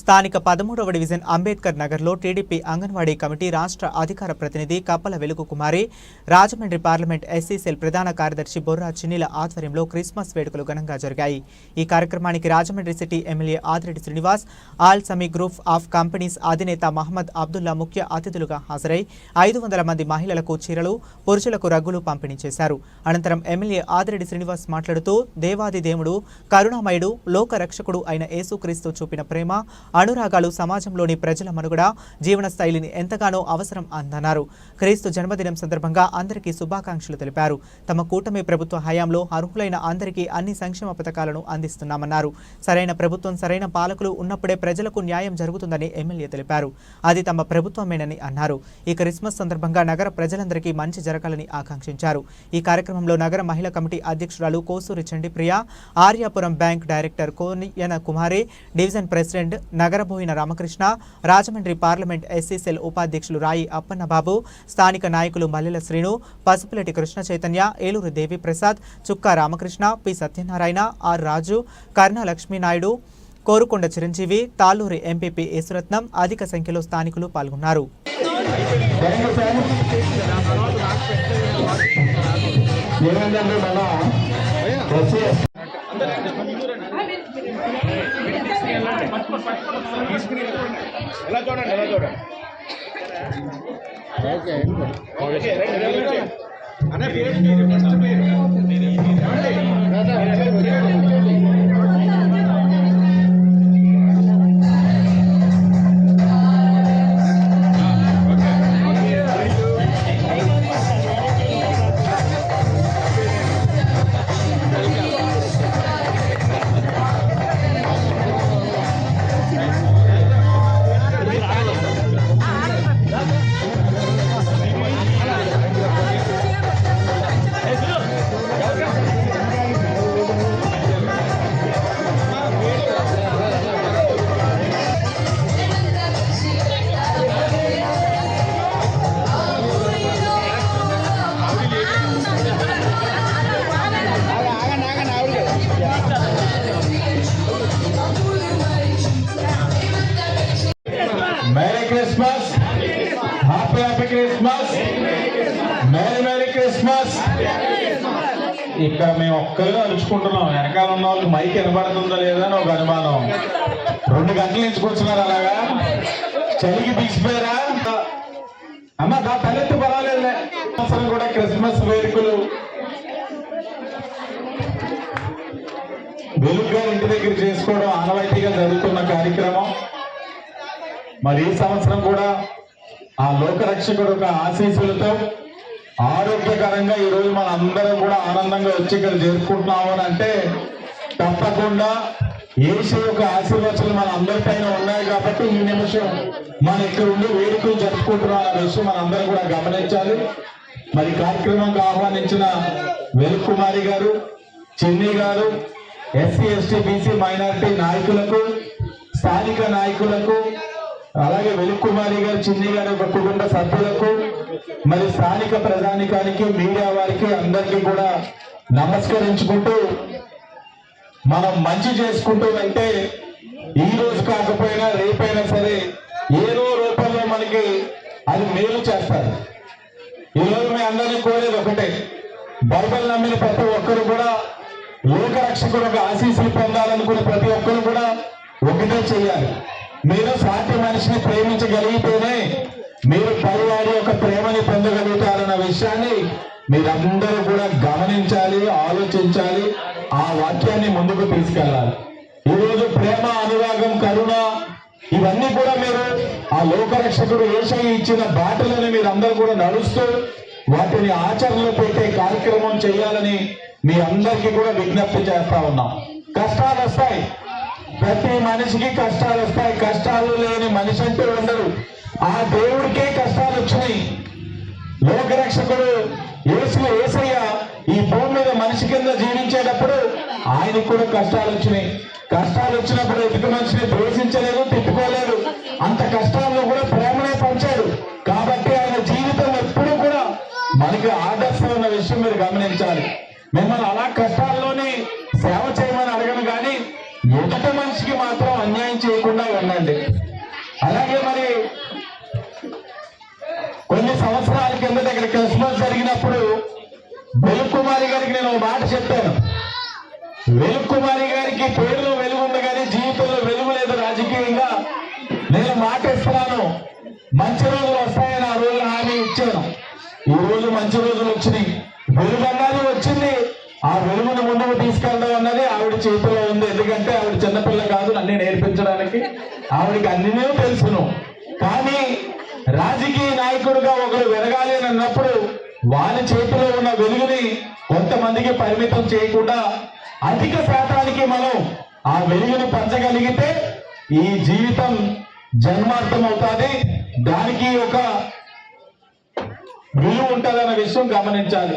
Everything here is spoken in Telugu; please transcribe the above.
స్థానిక పదమూడవ డివిజన్ అంబేద్కర్ నగర్లో టీడీపీ అంగన్వాడీ కమిటీ రాష్ట్ర అధికార ప్రతినిధి Kappala Velugu Kumari Rajahmundry parliament SC cell ప్రధాన కార్యదర్శి బొర్రా చిన్నిల ఆధ్వర్యంలో క్రిస్మస్ వేడుకలు ఘనంగా జరిగాయి. ఈ కార్యక్రమానికి Rajahmundry city MLA Adireddy Srinivas Al Sami group of companies అధినేత మహమ్మద్ అబ్దుల్లా ముఖ్య అతిథులుగా హాజరై ఐదు వందల మంది మహిళలకు చీరలు పురుషులకు రగ్గులు పంపిణీ చేశారు. అనంతరం ఎమ్మెల్యే ఆదిరెడ్డి శ్రీనివాస్ మాట్లాడుతూ దేవాది దేవుడు కరుణామయుడు లోక రక్షకుడు అయిన యేసుక్రీస్తు చూపిన ప్రేమ అనురాగాలు సమాజంలోని ప్రజల మనుగడ జీవన శైలిని ఎంతగానో అవసరం అందన్నారు. క్రీస్తు జన్మదినం సందర్భంగా అందరికీ శుభాకాంక్షలు తెలిపారు. తమ కూటమి ప్రభుత్వ హయాంలో అర్హులైన అందరికీ అన్ని సంక్షేమ పథకాలను అందిస్తున్నామన్నారు. సరైన ప్రభుత్వం సరైన పాలకులు ఉన్నప్పుడే ప్రజలకు న్యాయం జరుగుతుందని ఎమ్మెల్యే తెలిపారు. అది తమ ప్రభుత్వమేనని అన్నారు. ఈ క్రిస్మస్ సందర్భంగా నగర ప్రజలందరికీ మంచి జరగాలని ఆకాంక్షించారు. ఈ కార్యక్రమంలో నగర మహిళా కమిటీ అధ్యక్షురాలు Kosuri Chandipriya Aryapuram bank director Koniyana Kumari division president Nagaraboina Ramakrishna Rajahmundry parliament SC cell ఉపాధ్యక్షులు రాయి అప్పన్నబాబు స్థానిక నాయకులు Mallela Srinu Pasupulati Krishna Chaitanya Eluru Devi Prasad Chukka Ramakrishna P Satyanarayana R Raju Karna Lakshminaidu Korukonda Chiranjeevi Talluri MPP Yesuratnam అధిక సంఖ్యలో స్థానికులు పాల్గొన్నారు. ఏమైందంటే మన ఎలా చూడండి ఎలా చూడండి? ఓకే. రైట్ రైట్ అన్న పేరు ఫస్ట్ పేరు. క్రిస్మస్. మేరీ మేరీ క్రిస్మస్ ఇక్కడ మేము ఒక్కరిగా అరుచుకుంటున్నాం. వెనకాల ఉన్న వాళ్ళకి మైక్ వినబడుతుందా లేదా అని ఒక అనుమానం. రెండు గంటల నుంచి కూర్చున్నారు అలాగా? చలికి తీసిపోయారా? అమ్మ దా తలెత్తి పర్వాలేదులే. అసలు కూడా క్రిస్మస్ వేడుకలు. వెలుగుగా ఇంటి దగ్గర చేసుకోవడం ఆనవాయితీగా జరుగుతున్న కార్యక్రమం. మరి ఈ సంవత్సరం కూడా ఆ లోకరక్షకుడు యొక్క ఆశీస్సులతో ఆరోగ్యకరంగా ఈరోజు మన అందరం కూడా ఆనందంగా వచ్చి ఇక్కడ చేరుకుంటున్నాము అని అంటే తప్పకుండా యేసు యొక్క ఆశీర్వచనలు మన అందరిపైన ఉన్నాయి కాబట్టి ఈ నిమిషం మన ఇక్కడ ఉండి వేడుకలు జరుపుకుంటున్నాం అనే విషయం మనందరం కూడా గమనించాలి. మరి కార్యక్రమంకి ఆహ్వానించిన వెలుకుమారి గారు చిన్ని గారు ఎస్సీ ఎస్టీ బీసీ మైనారిటీ నాయకులకు స్థానిక నాయకులకు అలాగే వెలుక్కుమారి గారు చిన్ని గారి యొక్క కుటుంబ సభ్యులకు మరి స్థానిక ప్రజానికానికి మీడియా వారికి అందరికీ కూడా నమస్కరించుకుంటూ మనం మంచి చేసుకుంటూ అంటే ఈ రోజు కాకపోయినా రేపైనా సరే ఏదో రూపంలో మనకి అది మేలు చేస్తారు. ఈరోజు మీ అందరినీ కోరేది ఒకటే బైబిల్ నమ్మిన ప్రతి ఒక్కరు కూడా లోకరక్షకుడు ఒక ఆశీస్సులు పొందాలనుకునే ప్రతి ఒక్కరు కూడా ఒకటే చేయాలి. మీరు సాటి మనిషిని ప్రేమించగలిగితేనే మీరు పైవాడి యొక్క ప్రేమని పొందగలుగుతారన్న విషయాన్ని మీరందరూ కూడా గమనించాలి ఆలోచించాలి ఆ వాక్యాన్ని ముందుకు తీసుకెళ్ళాలి. ఈరోజు ప్రేమ అనురాగం కరుణ ఇవన్నీ కూడా మీరు ఆ లోకరక్షకుడు ఏషై ఇచ్చిన బాటలను మీరు అందరూ కూడా నడుస్తూ వాటిని ఆచరణలో పెట్టే కార్యక్రమం చేయాలని మీ అందరికీ కూడా విజ్ఞప్తి చేస్తా ఉన్నాం. కష్టాలు వస్తాయి. ప్రతి మనిషికి కష్టాలు వస్తాయి. కష్టాలు లేని మనిషి అంటూ ఉండరు. ఆ దేవుడికే కష్టాలు వచ్చినాయి. లోకరక్షకుడు ఏసు ఏసయ్య ఈ భూమి మీద మనిషి కింద జీవించేటప్పుడు ఆయనకు కూడా కష్టాలు వచ్చినాయి. కష్టాలు వచ్చినప్పుడు ఎదుటి మనిషిని ద్వేషించలేదు తిట్టుకోలేదు. అంత కష్టాల్లో కూడా మనిషికి మాత్రం అన్యాయం చేయకుండా ఉండండి. అలాగే మరి కొన్ని సంవత్సరాల కిందట ఇక్కడ క్రిస్మస్ జరిగినప్పుడు వెలుకుమారి గారికి నేను ఒక మాట చెప్పాను. వెలుకుమారి గారికి పేరులో వెలుగు ఉంది కానీ జీవితంలో వెలుగు లేదు రాజకీయంగా. నేను మాట ఇస్తున్నాను. మంచి రోజులు వస్తాయని ఆ రోజు హామీ ఇచ్చాను. ఈ రోజు మంచి రోజులు వచ్చినాయి. వెలుగు అన్నది వచ్చింది. ఆ వెలుగును ముందుకు తీసుకెళ్ళడం అన్నది ఆవిడ చేతిలో ఉంది. ఎందుకంటే ఆవిడ చిన్నపిల్ల కాదు అన్ని నేర్పించడానికి. ఆవిడకి అన్నీ తెలుసును. కానీ రాజకీయ నాయకుడిగా ఒకరు వెలగాలి అని అన్నప్పుడు వారి చేతిలో ఉన్న వెలుగుని కొంతమందికి పరిమితం చేయకుండా అధిక శాతానికి మనం ఆ వెలుగుని పంచగలిగితే ఈ జీవితం జన్మార్థం అవుతుంది దానికి ఒక విలువ ఉంటుందన్న విషయం గమనించాలి.